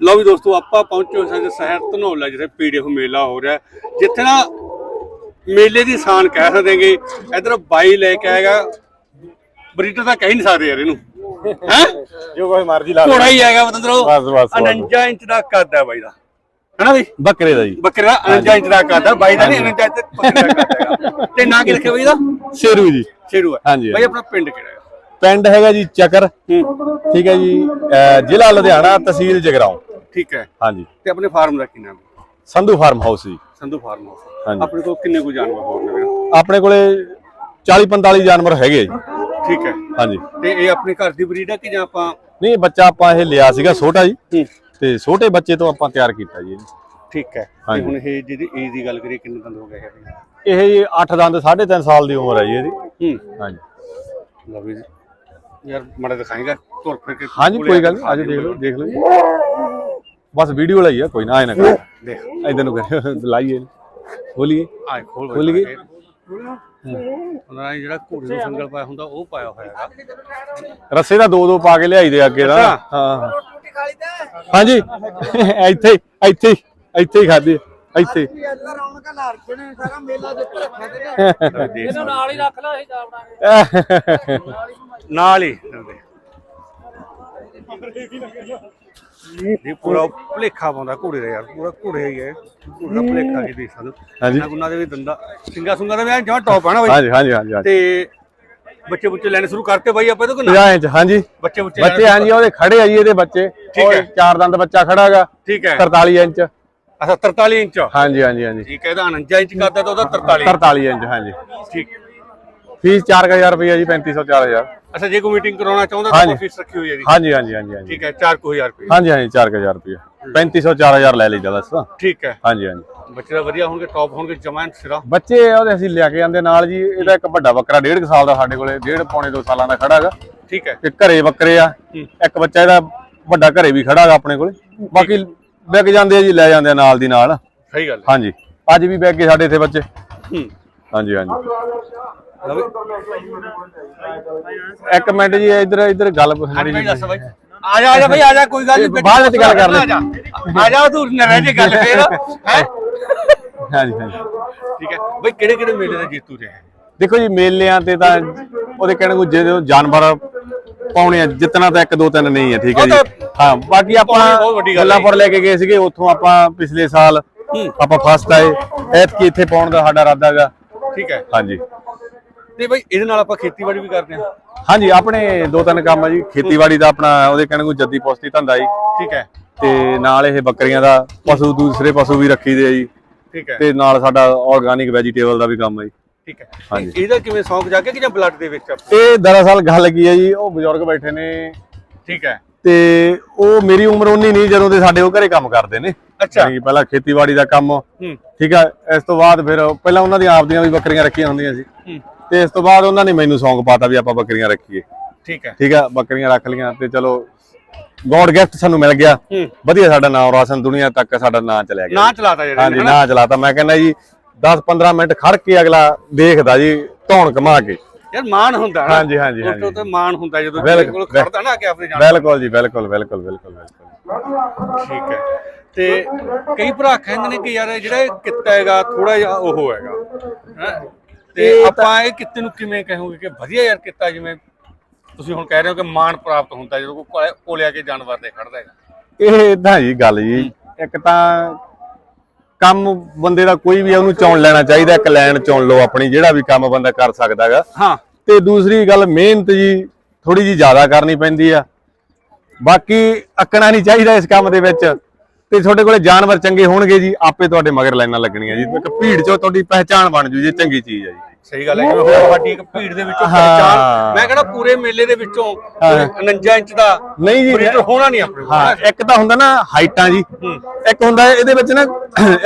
ਲਓ ਵੀ ਦੋਸਤੋ ਆਪਾਂ ਪਹੁੰਚੇ ਹੋਏ ਸਾਡੇ ਸ਼ਹਿਰ ਧਨੌਲਾ ਜਿੱਥੇ ਪੀਡੀਐਫ ਮੇਲਾ ਹੋ ਰਿਹਾ। ਜਿੱਥੇ ਨਾ ਮੇਲੇ ਦੀ ਸ਼ਾਨ ਕਹਿ ਸਕਦੇਗੇ ਇਧਰ ਬਾਈ ਲੈ ਕੇ ਆਏਗਾ। ਬਰੀਟਰ ਤਾਂ ਕਹਿ ਨਹੀਂ ਸਕਦੇ ਯਾਰ ਇਹਨੂੰ। ਹੈ? ਜੋ ਕੋਈ ਮਰਜ਼ੀ ਲਾ ਘੋੜਾ ਹੀ ਆਏਗਾ ਬਤੰਦਰੋ ਬਸ, ਬਸ, ਬਸ। 49 ਇੰਚ ਦਾ ਕੱਦ ਹੈ ਬਾਈ ਦਾ। ਹੈਨਾ ਬਈ? ਬੱਕਰੇ ਦਾ ਜੀ। ਬੱਕਰੇ ਦਾ 49 ਇੰਚ ਦਾ ਕੱਦ ਹੈ। ਬਾਈ ਦਾ ਨਹੀਂ 49 ਇੰਚ ਬੱਕਰੇ ਦਾ ਕੱਦ ਹੈਗਾ। ਤੇ ਨਾਂ ਕੀ ਰੱਖਿਆ ਬਾਈ ਦਾ? ਸ਼ੇਰੂ ਜੀ। ਸ਼ੇਰੂ ਹੈ। ਹਾਂਜੀ, ਬਾਈ ਆਪਣਾ ਪਿੰਡ ਕਿਹੜਾ ਹੈ? ਪਿੰਡ ਹੈਗਾ ਜੀ ਚੱਕਰ। ਠੀਕ ਹੈ ਜੀ ਅਹ ਜ਼ਿਲ੍ਹਾ ਲੁਧਿਆਣਾ ਤਹਿਸੀਲ ਜਗਰਾਉਂ। ਠੀਕ ਹੈ। ਹਾਂਜੀ। ਤੇ ਆਪਣੇ ਫਾਰਮ ਦਾ ਕੀ ਨਾਮ ਹੈ? Sandhu farm house ji. Sandhu farm house. ਹਾਂਜੀ। ਆਪਣੇ ਕੋਲ ਕਿੰਨੇ ਕੁ ਜਾਨਵਰ ਨੇ ਵੀਰ? ਆਪਣੇ ਕੋਲੇ 40 45 ਜਾਨਵਰ ਹੈਗੇ ਜੀ। ਠੀਕ ਹੈ। ਹਾਂਜੀ। ਤੇ ਇਹ ਆਪਣੇ ਘਰ ਦੀ ਬਰੀਡ ਹੈ ਕਿ ਜਾਂ ਆਪਾਂ ਨਹੀਂ ਬੱਚਾ ਆਪਾਂ ਇਹ ਲਿਆ ਸੀਗਾ ਛੋਟਾ ਜੀ। ਤੇ ਛੋਟੇ ਬੱਚੇ ਤੋਂ ਆਪਾਂ ਤਿਆਰ ਕੀਤਾ ਜੀ। ਇਹਨੂੰ। ਠੀਕ ਹੈ। ਤੇ ਹਾਂਜੀ। ਹੁਣ ਇਹ ਜਿਹਦੀ ਏਜ ਦੀ ਗੱਲ ਕਰੀਏ ਕਿੰਨੇ ਦੰਦ ਹੋ ਗਏ ਹੈ ਇਹ ਜੀ 8 ਦੰਦ 3.5 ਸਾਲ ਦੀ ਉਮਰ ਹੈ ਜੀ ਇਹਦੀ। ਹੂੰ। ਹਾਂਜੀ। ਲਓ ਵੀ ਯਾਰ ਮੜਾ ਦਿਖਾਏਗਾ ਤੁਰ ਫਿਰ ਕੇ ਹਾਂਜੀ ਕੋਈ ਗੱਲ ਨਹੀਂ ਅੱਜ ਦੇਖ ਲਓ ਦੇਖ ਲਓ। ਬਸ ਵੀਡੀਓ ਲਈ ਆ ਕੋਈ ਨਾ ਆਏ ਨਾ ਕਰ। ਦੇਖ। ਇਧਰ ਨੂੰ ਕਰ ਲਾਈਏ। ਖੋਲੀਏ। ਆਏ ਖੋਲ ਖੁੱਲ ਗਈ? ਉਹਨਾਂ ਨੇ ਜਿਹੜਾ ਘੋੜੇ ਨੂੰ ਸੰਗਲ ਪਾਇਆ ਹੁੰਦਾ ਉਹ ਪਾਇਆ ਹੋਇਆ ਹੈਗਾ। ਰੱਸੇ ਦਾ ਦੋ ਦੋ ਪਾ ਕੇ ਲਿਆਈ ਦੇ ਅੱਗੇ ਦਾ। ਹਾਂ। ਹਾਂਜੀ। ਇੱਥੇ ਇੱਥੇ ਇੱਥੇ ਹੀ ਖਾਦੀ ਇੱਥੇ ਹੀ। ਰੌਣਕਾਂ ਲਾ ਰੱਖੇ ਨੇ ਸਾਰਾ ਮੇਲਾ ਦੇ ਰੱਖਿਆ ਤੇ। ਲਓ ਦੇਖ। ਸਕਦੇ ਨਾਲ ਹੀ ਰੱਖ ਲਾ ਅਸੀਂ ਜਾ ਬਣਾਂਗੇ। ਨਾਲ ਹੀ। ਇਹ ਪੂਰਾ ਭਲੇਖਾ ਪਾਉਂਦਾ ਘੋੜੇ ਦਾ ਯਾਰ ਪੂਰਾ ਘੋੜੇ ਹੀ ਹੈ। ਘੋੜੇ ਭਲੇਖਾ ਕੀ ਦੇਖ ਸਕਦੇ ਹੋ। ਹਾਂਜੀ। ਨਾ ਗੁੰਨਾ ਦੇ ਵੀ ਦੰਦਾ ਸਿੰਗਾ ਸੁੰਗਾ ਦਾ ਵੀ ਜਮਾ ਟੌਪ ਹੈ ਨਾ ਬਾਈ। ਹਾਂਜੀ ਹਾਂਜੀ ਹਾਂਜੀ ਤੇ ਬੱਚੇ ਬੁੱਚੇ ਲੈਣੇ ਸ਼ੁਰੂ ਕਰਤੇ ਬਾਈ ਆਪਾਂ ਇਹਦੇ ਕੋਲ 50 ਇੰਚ ਹਾਂਜੀ। ਬੱਚੇ ਬੁੱਚੇ ਬੱਚੇ ਹਾਂਜੀ ਉਹਦੇ ਖੜੇ ਆ ਜੀ ਇਹਦੇ ਬੱਚੇ। ਠੀਕ ਹੈ। ਚਾਰ ਦੰਦ ਬੱਚਾ ਖੜਾ ਹੈਗਾ ਠੀਕ ਹੈ। 43 ਇੰਚ। ਅੱਛਾ 43 ਇੰਚ। ਹਾਂਜੀ ਹਾਂਜੀ ਹਾਂਜੀ। ਠੀਕ ਹੈ ਇਹਦਾ 49 ਇੰਚ ਕਰਦਾ ਤਾਂ ਉਹਦਾ 43 43 ਇੰਚ ਹਾਂਜੀ। ਠੀਕ। ਫੀਸ 4000 ਰੁਪਏ ਜੀ 3500 4000 ਅੱਛਾ ਜੇ ਕੋਈ ਮੀਟਿੰਗ ਕਰਾਉਣਾ ਚਾਹੁੰਦਾ ਤਾਂ ਹਾਂਜੀ। ਫੀਸ ਰੱਖੀ ਹੋਈ ਹੈ ਜੀ ਹਾਂਜੀ ਹਾਂਜੀ ਹਾਂਜੀ ਹਾਂਜੀ। ਠੀਕ ਹੈ 4000 ਰੁਪਏ। ਹਾਂਜੀ ਹਾਂਜੀ 4000 ਰੁਪਏ। 3500 4000 ਲੈ ਲਈਦਾ ਬਸ। ਠੀਕ ਹੈ। ਹਾਂਜੀ ਹਾਂਜੀ। ਬੱਚੇ ਦਾ ਵਧੀਆ ਹੋਣਗੇ ਟੌਪ ਹੋਣਗੇ ਜਮਾਨ ਸਿਰਾ। ਬੱਚੇ ਉਹਦੇ ਅਸੀਂ ਲਿਆ ਕੇ ਆਂਦੇ ਨਾਲ ਜੀ ਇਹਦਾ ਇੱਕ ਵੱਡਾ ਬੱਕਰਾ ਡੇਢ ਕੁ ਸਾਲ ਦਾ ਸਾਡੇ ਕੋਲੇ ਡੇਢ ਪੌਣੇ 2 ਸਾਲਾਂ ਦਾ ਖੜਾ ਹੈਗਾ ਠੀਕ ਹੈ। ਤੇ ਘਰੇ ਬੱਕਰੇ ਆ। ਇੱਕ ਬੱਚਾ ਇਹਦਾ ਵੱਡਾ ਘਰੇ ਵੀ ਖੜਾ ਹੈਗਾ ਆਪਣੇ ਕੋਲੇ। ਬਾਕੀ ਵਿਕ ਜਾਂਦੇ ਆ ਜੀ ਲੈ ਜਾਂਦੇ ਆ ਨਾਲ ਦੀ ਨਾਲ। ਸਹੀ ਗੱਲ ਹੈ। ਹਾਂਜੀ। ਅੱਜ ਵੀ ਵਿਕ ਗਏ ਸਾਡੇ ਇੱਥੇ ਬੱਚੇ। ਹੂੰ। ਹਾਂਜੀ ਹਾਂਜੀ। ਇੱਕ ਮਿੰਟ ਜੀ ਇੱਧਰ ਇੱਧਰ ਗੱਲ ਦੱਸ ਬਾਈ ਆ ਜਾ ਆ ਜਾ ਭਾਈ ਆ ਜਾ ਕੋਈ ਗੱਲ ਨਹੀਂ ਬਾਅਦ ਵਿੱਚ ਗੱਲ ਕਰ ਲੈ। ਆ ਜਾ ਤੂੰ ਨਾ ਰਹਿ ਜੇ ਗੱਲ ਫੇਰ। ਹੈ? ਹਾਂਜੀ ਹਾਂਜੀ। ਠੀਕ ਹੈ। ਭਾਈ ਕਿਹੜੇ ਕਿਹੜੇ ਮੇਲੇ ਦੇ ਜੇਤੂ ਰਹੇ? ਦੇਖੋ ਜੀ ਮੇਲਿਆਂ ਤੇ ਤਾਂ ਉਹਦੇ ਕਹਿਣ ਨੂੰ ਜਿਹੜੇ ਜਾਨਵਰ ਪਾਉਣੇ ਆ ਜਿੱਤਣਾ ਤਾਂ ਇੱਕ ਦੋ ਤਿੰਨ ਨਹੀਂ ਹੈ ਠੀਕ ਹੈ ਜੀ। ਹਾਂ ਬਾਕੀ ਆਪਾਂ। ਗੱਲਾਪੁਰ ਲੈ ਕੇ ਗਏ ਸੀਗੇ ਉੱਥੋਂ ਆਪਾਂ ਪਿਛਲੇ ਸਾਲ ਆਪਾਂ ਫਸਟ ਆਏ। ਐਤਕੀ ਇੱਥੇ ਪਾਉਣ ਦਾ ਸਾਡਾ ਇਰਾਦਾ ਹੈਗਾ। ਠੀਕ ਹੈ। ਹਾਂਜੀ। ਤੇ ਭਾਈ ਇਹਦੇ ਨਾਲ ਆਪਾਂ ਖੇਤੀਬਾੜੀ ਵੀ ਕਰਦੇ ਹਾਂ। ਹਾਂਜੀ ਆਪਣੇ ਦੋ ਤਿੰਨ ਕੰਮ ਆ ਜੀ। ਖੇਤੀਬਾੜੀ ਦਾ ਆਪਣਾ ਉਹਦੇ ਕਹਿਣ ਨੂੰ ਜੱਦੀ ਪੋਸਤੀ ਧੰਦਾ ਜੀ। ਠੀਕ ਹੈ। ਤੇ ਨਾਲ ਇਹ ਬੱਕਰੀਆਂ ਦਾ ਪਸ਼ੂ ਦੂਸਰੇ ਪਸ਼ੂ ਵੀ ਰੱਖੀ ਦੇ ਆ ਜੀ। ਠੀਕ ਹੈ। ਤੇ ਨਾਲ ਸਾਡਾ ਆਰਗੈਨਿਕ ਵੈਜੀਟੇਬਲ ਦਾ ਵੀ ਕੰਮ ਹੈ ਜੀ। ਠੀਕ ਹੈ। ਹਾਂਜੀ। ਇਹਦਾ ਕਿਵੇਂ ਸ਼ੌਂਕ ਜਾ ਕੇ ਕਿ ਜਾਂ ਬਲੱਡ ਦੇ ਵਿੱਚ ਇਹ ਦਰਅਸਲ ਗੱਲ ਕੀ ਹੈ ਜੀ ਉਹ ਬਜ਼ੁਰਗ ਬੈਠੇ ਨੇ। ਠੀਕ ਹੈ। ਤੇ ਉਹ ਮੇਰੀ ਉਮਰ ਉਨੀ ਨਹੀਂ ਜਦੋਂ ਦੇ ਸਾਡੇ ਉਹ ਘਰੇ ਕੰਮ ਕਰਦੇ ਨੇ। ਅੱਛਾ। ਕਿ ਪਹਿਲਾਂ ਖੇਤੀਬਾੜੀ ਦਾ ਕੰਮ। ਹੂੰ। ਠੀਕ ਆ ਇਸ ਤੋਂ ਬਾਅਦ ਫਿਰ ਪਹਿਲਾਂ ਉਹਨਾਂ ਦੀਆਂ ਆਪਦੀਆਂ ਵੀ ਬੱਕਰੀਆਂ ਰੱਖੀਆਂ ਹੁੰਦੀਆਂ ਸੀ। ਹੂੰ। ਤੇ ਇਸ ਤੋਂ ਬਾਅਦ ਉਹਨਾਂ ਨੇ ਮੈਨੂੰ ਸ਼ੌਂਕ ਪਾਤਾ ਵੀ ਆਪਾਂ ਬੱਕਰੀਆਂ ਰੱਖੀਏ। ਠੀਕ ਹੈ। ਠੀਕ ਆ ਬੱਕਰੀਆਂ ਰੱਖ ਲਈਆਂ ਤੇ ਚਲੋ ਗੋਡ ਗਿਫਟ ਸਾਨੂੰ ਮਿਲ ਗਿਆ। ਵਧੀਆ ਸਾਡਾ ਨਾਮ ਰੋਸ਼ਨ ਦੁਨੀਆ ਤੱਕ ਸਾਡਾ ਨਾਮ ਚਲਿਆ ਗਿਆ। ਨਾਂ ਚਲਾਤਾ ਜਿਹੜੇ ਹਾਂਜੀ ਨੇ, ਚਲਾਤਾ। ਮੈਂ ਕਹਿੰਦਾ ਜੀ 10 15 ਮਿੰਟ ਖੜ ਕੇ ਅਗਲਾ ਦੇਖਦਾ ਜੀ ਧੌਣ ਕਮਾ ਕੇ। ਯਾਰ ਮਾਣ ਹੁੰਦਾ ਨਾ। ਹਾਂਜੀ, ਹਾਂਜੀ, ਉਹ ਹਾਂਜੀ। ਤੇ ਮਾਣ ਹੁੰਦਾ ਜਦੋਂ ਕਿਸੇ ਕੋਲ ਖੜਦਾ ਨਾ ਕਿ ਆਪਣੇ ਜਾਣ। ਬਿਲਕੁਲ ਜੀ ਬਿਲਕੁਲ ਬਿਲਕੁਲ ਬਿਲਕੁਲ ਬਿਲਕੁਲ। ਠੀਕ ਹੈ। ਤੇ ਕਈ ਭਰਾ ਕਹਿੰਦੇ ਨੇ ਕਿ ਯਾਰ ਜਿਹੜਾ ਇਹ ਕਿੱਤਾ ਹੈਗਾ ਥੋੜਾ ਜਿਹਾ ਉਹ ਹੈਗਾ। ਹੈਂ? ਤੇ ਆਪਾਂ ਇਹ ਕਿੱਤੇ ਨੂੰ ਕਿਵੇਂ ਕਹੋਗੇ ਕਿ ਵਧੀਆ ਯਾਰ ਕਿੱਤਾ ਜਿਵੇਂ ਤੁਸੀਂ ਹੁਣ ਕਹਿ ਰਹੇ ਹੋ ਕਿ ਮਾਣ ਪ੍ਰਾਪਤ ਹੁੰਦਾ ਜਦੋਂ ਕੋਈ ਕੋਲੇ- ਆ ਕੇ ਜਾਨਵਰ ਤੇ ਖੜਦਾ ਹੈਗਾ। ਇਹ ਇਦਾਂ ਜੀ ਗੱਲ ਜੀ। ਇੱਕ ਤਾਂ ਕੰਮ ਬੰਦੇ ਦਾ ਕੋਈ ਵੀ ਉਹਨੂੰ ਚੁਣ ਲੈਣਾ ਚਾਹੀਦਾ ਇੱਕ ਲਾਈਨ ਚੁਣ ਲਓ ਆਪਣੀ ਜਿਹੜਾ ਵੀ ਕੰਮ ਬੰਦਾ ਕਰ ਸਕਦਾ ਹੈਗਾ। ਹਾਂ। ਤੇ ਦੂਸਰੀ ਗੱਲ ਮਿਹਨਤ ਜੀ ਥੋੜੀ ਜੀ ਜ਼ਿਆਦਾ ਕਰਨੀ ਪੈਂਦੀ ਆ। ਬਾਕੀ ਅੱਕਣਾ ਨਹੀਂ ਚਾਹੀਦਾ ਇਸ ਕੰਮ ਦੇ ਵਿੱਚ। ਤੇ ਤੁਹਾਡੇ ਕੋਲੇ ਜਾਨਵਰ ਚੰਗੇ ਹੋਣਗੇ ਜੀ ਆਪੇ ਤੁਹਾਡੇ ਮਗਰ ਲਾਈਨਾਂ ਲੱਗਣੀਆਂ ਜੀ। ਇੱਕ ਭੀੜ ਚੋਂ ਤੁਹਾਡੀ ਪਹਿਚਾਣ ਬਣ ਜੂ ਜੀ ਚੰਗੀ ਚੀਜ਼ ਆ ਜੀ। ਸਹੀ ਗੱਲ ਹੈ ਜਿਵੇਂ ਹੁਣ ਸਾਡੀ ਇੱਕ ਭੀੜ ਦੇ ਵਿੱਚੋਂ ਹਾਂ। ਪਹਿਚਾਨ ਮੈਂ ਕਹਿੰਦਾ ਪੂਰੇ ਮੇਲੇ ਦੇ ਵਿੱਚੋਂ 49 ਇੰਚ ਦਾ ਨਹੀਂ ਜੀ ਬਰੀਡਰ ਹੋਣਾ ਨਹੀਂ ਆਪਣੇ ਕੋਲ। ਹਾਂ ਇੱਕ ਤਾਂ ਹੁੰਦਾ ਨਾ ਹਾਈਟਾਂ ਜੀ। ਇੱਕ ਹੁੰਦਾ ਇਹਦੇ ਵਿੱਚ ਨਾ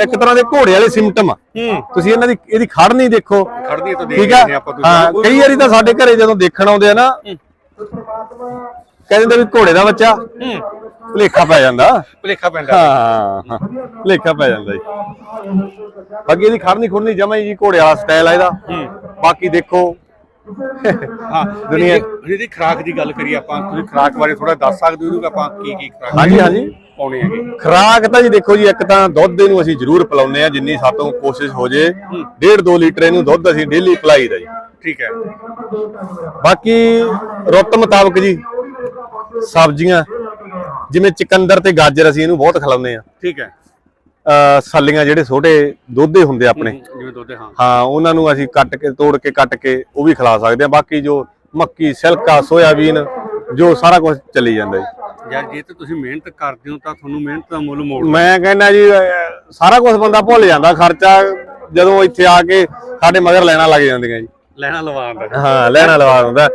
ਇੱਕ ਤਰ੍ਹਾਂ ਦੇ ਘੋੜੇ ਵਾਲੇ ਸਿੰਪਟਮ ਆ। ਹੂੰ। ਤੁਸੀਂ ਇਹਨਾਂ ਦੀ ਇਹਦੀ ਖੜ ਨਹੀਂ ਦੇਖੋ। ਖੜਦੀ ਤਾਂ ਦੇਖ ਲੈਂਦੇ ਆਪਾਂ ਹਾਂ ਨੂੰ। ਕਈ ਵਾਰੀ ਤਾਂ ਸਾਡੇ ਘਰੇ ਜਦੋਂ ਦੇਖਣ ਆਉਂਦੇ ਆ ਨਾ ਕਹਿੰਦੇ ਵੀ ਘੋੜੇ ਦਾ ਬੱਚਾ। ਹੂੰ। ਭੁਲੇਖਾ ਪੈ ਜਾਂਦਾ। ਭੁਲੇਖਾ ਪੈਂਦਾ ਹਾਂ ਭੁਲੇਖਾ ਪੈ ਜਾਂਦਾ ਜੀ। ਬਾਕੀ ਇਹਦੀ ਖੜਨੀ ਖੁੜਨੀ ਜਮਾ ਜੀ ਘੋੜੇ ਵਾਲਾ ਸਟਾਈਲ ਆ ਇਹਦਾ। ਬਾਕੀ ਦੇਖੋ। ਹਾਂ ਦੁਨੀਆ- ਇਹਦੀ ਖਰਾਕ ਦੀ ਗੱਲ ਕਰੀਏ ਆਪਾਂ ਤੁਸੀਂ ਖਰਾਕ ਬਾਰੇ ਥੋੜਾ ਦੱਸ ਸਕਦੇ ਹੋ ਕਿ ਆਪਾਂ ਕੀ ਕੀ ਖਰਾਕ ਹਾਂਜੀ ਹਾਂਜੀ। ਪਾਉਣੀ ਹੈਗੀ। ਖਰਾਕ ਤਾਂ ਜੀ ਦੇਖੋ ਜੀ ਇੱਕ ਤਾਂ ਦੁੱਧ ਇਹਨੂੰ ਅਸੀਂ ਜ਼ਰੂਰ ਪਿਲਾਉਂਦੇ ਆ ਜਿੰਨੀ ਸਾਤੋਂ ਕੋਸ਼ਿਸ਼ ਹੋ ਜੇ। ਡੇਢ 2 ਲੀਟਰ ਇਹਨੂੰ ਦੁੱਧ ਅਸੀਂ ਡੇਲੀ ਪਿਲਾਈਦਾ ਜੀ। ਠੀਕ ਹੈ। ਬਾਕੀ ਰੁੱਤ ਮੁਤਾਬਕ ਜੀ ਸਬਜ਼ੀਆਂ। ਜਿਵੇਂ ਚਿਕੰਦਰ ਤੇ ਗਾਜਰ ਅਸੀਂ ਇਹਨੂੰ ਬਹੁਤ ਖਿਲਾਉਂਦੇ ਆ ਠੀਕ ਹੈ। ਸੱਲੀਆਂ ਜਿਹੜੇ ਛੋਟੇ ਦੋਧੇ ਹੁੰਦੇ ਆਪਣੇ। ਜਿਵੇਂ ਦੁੱਧ ਹਾਂ। ਹਾਂ ਉਹਨਾਂ ਨੂੰ ਅਸੀਂ ਕੱਟ ਕੇ ਤੋੜ ਕੇ ਕੱਟ ਕੇ ਉਹ ਵੀ ਖਿਲਾ ਸਕਦੇ ਆ ਬਾਕੀ ਜੋ ਮੱਕੀ ਸਿਲਕਾ ਸੋਇਆਬੀਨ ਜੋ ਸਾਰਾ ਕੁਝ ਚੱਲੀ ਜਾਂਦਾ ਜੀ। ਯਾਰ ਜੇ ਤੇ ਤੁਸੀਂ ਮਿਹਨਤ ਕਰਦੇ ਹੋ ਤਾਂ ਤੁਹਾਨੂੰ ਮਿਹਨਤ ਦਾ ਮੁੱਲ ਮੋੜ ਮੈਂ ਕਹਿੰਦਾ ਜੀ ਸਾਰਾ ਕੁਝ ਬੰਦਾ ਭੁੱਲ ਜਾਂਦਾ। ਖਰਚਾ ਜਦੋਂ ਇੱਥੇ ਆ ਕੇ ਸਾਡੇ ਮਗਰ ਲੈਣਾ ਲੱਗ ਜਾਂਦੀਆਂ ਜੀ। ਲੈਣਾ ਲਵਾਉਣ ਦਾ ਹਾਂ ਲੈਣਾ ਲਵਾ ਦਿੰਦਾ।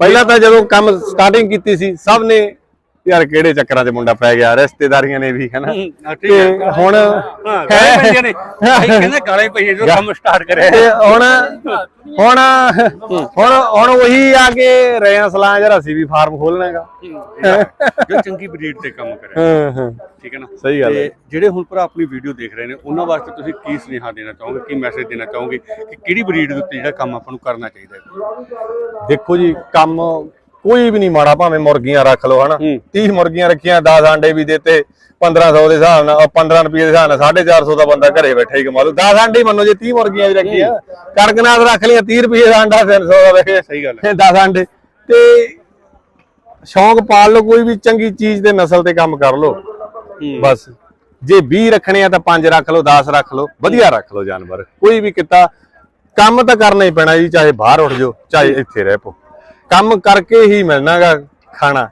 ਪਹਿਲਾਂ ਤਾਂ ਜਦੋਂ ਕੰਮ ਸਟਾਰਟਿੰਗ ਕੀਤੀ ਸੀ ਸਭ ਨੇ ਯਾਰ ਕਿਹੜੇ ਚੱਕਰਾਂ 'ਚ ਮੁੰਡਾ ਪੈ ਗਿਆ? ਰਿਸ਼ਤੇਦਾਰੀਆਂ ਨੇ ਵੀ ਹਨਾ ਤੇ ਹੁਣ ਹਾਂ ਨੇ। ਕਹਿੰਦੇ ਗਾਲੇ ਪਈਆਂ ਜਦੋਂ ਕੰਮ ਸਟਾਰਟ ਕਰਿਆ। ਹੁਣ ਹੁਣ ਹੁਣ ਹੁਣ ਉਹੀ ਆ ਕੇ ਰਹੇ ਆ ਸਲਾਹ ਯਾਰ ਅਸੀਂ ਵੀ ਫਾਰਮ ਖੋਲਣਾਗਾ ਜੋ ਚੰਗੀ ਬਰੀਡ ਤੇ ਕੰਮ ਹਾਂ ਹਾਂ। ਠੀਕ ਹੈ ਨਾ? ਸਹੀ ਗੱਲ ਹੈ। ਜਿਹੜੇ ਹੁਣ ਭਰਾ ਆਪਣੀ ਵੀਡੀਓ ਦੇਖ ਰਹੇ ਨੇ ਉਹਨਾਂ ਵਾਸਤੇ ਤੁਸੀਂ ਕੀ ਸੁਨੇਹਾ ਦੇਣਾ ਚਾਹੋਗੇ ਕੀ ਮੈਸੇਜ ਦੇਣਾ ਚਾਹੋਗੇ ਕਿ ਕਿਹੜੀ ਬਰੀਡ ਦੇ ਉੱਤੇ ਜਿਹੜਾ ਕੰਮ ਆਪਾਂ ਨੂੰ ਕਰਨਾ ਚਾਹੀਦਾ ਹੈ? ਦੇਖੋ ਜੀ ਕੰਮ ਕੋਈ ਵੀ ਨਹੀਂ ਮਾੜਾ ਭਾਵੇਂ ਮੁਰਗੀਆਂ ਰੱਖ ਲਓ ਹਨਾ? ਹੂੰ। 30 ਮੁਰਗੀਆਂ ਰੱਖੀਆਂ 10 ਆਂਡੇ ਵੀ ਦਿੱਤੇ 1500 ਦੇ ਹਿਸਾਬ ਨਾਲ ਅਹ 15 ਰੁਪਏ ਦੇ ਹਿਸਾਬ ਨਾਲ 450 ਦਾ ਬੰਦਾ ਘਰੇ ਬੈਠਾ ਹੀ ਕਮਾ ਲੂ 10 ਆਂਡੇ ਮੰਨੋ ਜੇ 30 ਮੁਰਗੀਆਂ ਵੀ ਰੱਖੀਆਂ ਕੜਕਨਾਥ ਰੱਖ ਲਈਆਂ 30 ਰੁਪਏ ਦਾ ਆਂਡਾ 300 ਦਾ ਵੇਖੇ। ਸਹੀ ਗੱਲ ਹੈ। 10 ਆਂਡੇ। ਤੇ ਸ਼ੌਂਕ ਪਾਲ ਲਓ ਕੋਈ ਵੀ ਚੰਗੀ ਚੀਜ਼ ਦੇ ਨਸਲ ਤੇ ਕੰਮ ਕਰ ਲਓ। ਬਸ। ਜੇ 20 ਰੱਖਣੇ ਆ ਤਾਂ 5 ਰੱਖ ਲਓ 10 ਰੱਖ ਲਓ ਵਧੀਆ ਰੱਖ ਲਓ ਜਾਨਵਰ। ਕੋਈ ਵੀ ਕਿੱਤਾ ਕੰਮ ਤਾਂ ਕਰਨਾ ਹੀ ਪੈਣਾ ਜੀ ਚਾਹੇ ਬਾਹਰ ਉੱਠ ਜਾਓ ਚਾਹੇ ਇੱਥੇ ਰਹਿ ਪੋ ਕੰਮ ਕਰਕੇ ਹੀ ਮਿਲਣਾਗਾ ਖਾਣਾ।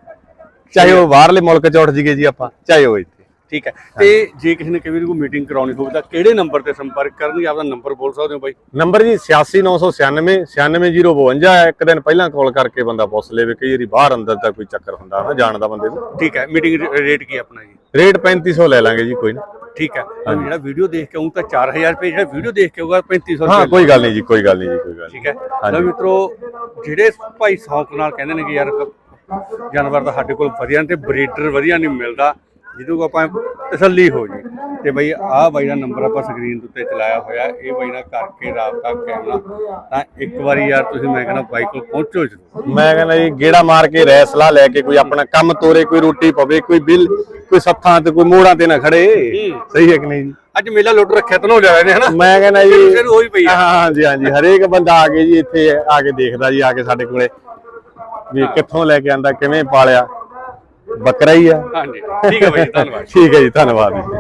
ਚਾਹੇ ਉਹ ਬਾਹਰਲੇ ਮੁਲਕ ਚ ਉੱਠ ਜੀਏ ਜੀ ਆਪਾਂ ਚਾਹੇ ਉਹ ਇੱਥੇ। ਠੀਕ ਹੈ। ਤੇ ਜੇ ਕਿਸੇ ਨੇ ਕਦੇ ਕੋਈ ਮੀਟਿੰਗ ਕਰਾਉਣੀ ਹੋਵੇ ਤਾਂ ਕਿਹੜੇ ਨੰਬਰ ਤੇ ਸੰਪਰਕ ਕਰਨਗੇ? ਆਪਦਾ ਨੰਬਰ ਬੋਲ ਸਕਦੇ ਹੋ ਬਾਈ? ਨੰਬਰ ਜੀ 86996 96052 ਇੱਕ ਦਿਨ ਪਹਿਲਾਂ ਕਾਲ ਕਰਕੇ ਬੰਦਾ ਪੁੱਛ ਲੇਵੇ ਕਈ ਵਾਰੀ ਬਾਹਰ ਅੰਦਰ ਦਾ ਕੋਈ ਚੱਕਰ ਹੁੰਦਾ ਨਾ ਜਾਣਦਾ ਬੰਦੇ ਨੂੰ। ਠੀਕ ਹੈ। ਮੀਟਿੰਗ ਰੇਟ ਕੀ ਹੈ ਆਪਣਾ ਜੀ? ਰੇਟ 3500 ਲੈ ਲਾਂਗੇ ਜੀ ਕੋਈ ਨਾ। ਠੀਕ ਹੈ। ਤੇ ਜਿਹੜਾ ਵੀਡੀਓ ਦੇਖ ਕੇ ਆਉਂ ਤਾਂ 4000 ਰੁਪਏ ਜਿਹੜਾ ਵੀਡੀਓ ਦੇਖ ਕੇ ਆਊਗਾ 3500 ਹਾਂ ਰੁਪਏ ਕੋਈ ਗੱਲ ਨਹੀਂ ਜੀ ਕੋਈ ਗੱਲ ਨਹੀਂ ਜੀ ਕੋਈ ਗੱਲ ਠੀਕ ਹੈ। ਲਓ ਮਿੱਤਰੋ ਜਿਹੜੇ ਭਾਈ ਸ਼ੌਂਕ ਨਾਲ ਕਹਿੰਦੇ ਨੇ ਕਿ ਯਾਰ ਜਾਨਵਰ ਦਾ ਸਾਡੇ ਕੋਲ ਵਧੀਆ ਤੇ ਬਰੀਡਰ ਵਧੀਆ ਨਹੀਂ ਮਿਲਦਾ। ਜਿਹਦੋਂ ਆਪਾਂ ਤਸੱਲੀ ਹੋ ਜੀ ਤੇ ਬਈ ਆਹ ਬਾਈ ਦਾ ਨੰਬਰ ਆਪਾਂ ਸਕਰੀਨ ਦੇ ਉੱਤੇ ਚਲਾਇਆ ਹੋਇਆ ਇਹ ਬਾਈ ਨਾਲ ਕਰਕੇ ਰਾਬਤਾ ਕਰਨਾ ਤਾਂ ਇੱਕ ਵਾਰੀ ਯਾਰ ਤੁਸੀਂ ਮੈਂ ਕਹਿੰਦਾ ਬਾਈ ਕੋਲ ਪਹੁੰਚੋ ਜਰੂਰ। ਮੈਂ ਕਹਿੰਦਾ ਜੀ ਗੇੜਾ ਮਾਰ ਕੇ ਰਹਿ ਸਲਾਹ ਲੈ ਕੇ ਕੋਈ ਆਪਣਾ ਕੰਮ ਤੋਰੇ ਕੋਈ ਰੋਟੀ ਪਵੇ ਕੋਈ ਬਿੱਲ ਕੋਈ ਸੱਥਾਂ ਤੇ ਕੋਈ ਮੋੜਾਂ ਤੇ ਨਾ ਖੜੇ। ਸਹੀ ਹੈ ਕਿ ਨਹੀਂ ਜੀ? ਅੱਜ ਮੇਲਾ ਲੁੱਟ ਰੱਖਿਆ ਤਨੋ ਲਿਆ ਨੇ ਹਨਾ? ਮੈਂ ਕਹਿੰਦਾ ਜੀ ਫਿਰ ਹੋਈ ਪਈ ਹਾਂ ਜੀ ਹਾਂ ਜੀ ਹਰੇਕ ਬੰਦਾ ਆ ਕੇ ਜੀ ਇੱਥੇ ਆ ਕੇ ਦੇਖਦਾ ਜੀ ਆ ਕੇ ਸਾਡੇ ਕੋਲੇ ਵੀ ਕਿੱਥੋਂ ਲੈ ਕੇ ਆਂਦਾ ਕਿਵੇਂ ਪਾਲਿਆ। ਬੱਕਰਾ ਹੀ ਆ। ਹਾਂਜੀ। ਠੀਕ ਹੈ ਬਾਈ ਧੰਨਵਾਦ। ਠੀਕ ਹੈ ਜੀ ਧੰਨਵਾਦ ਜੀ।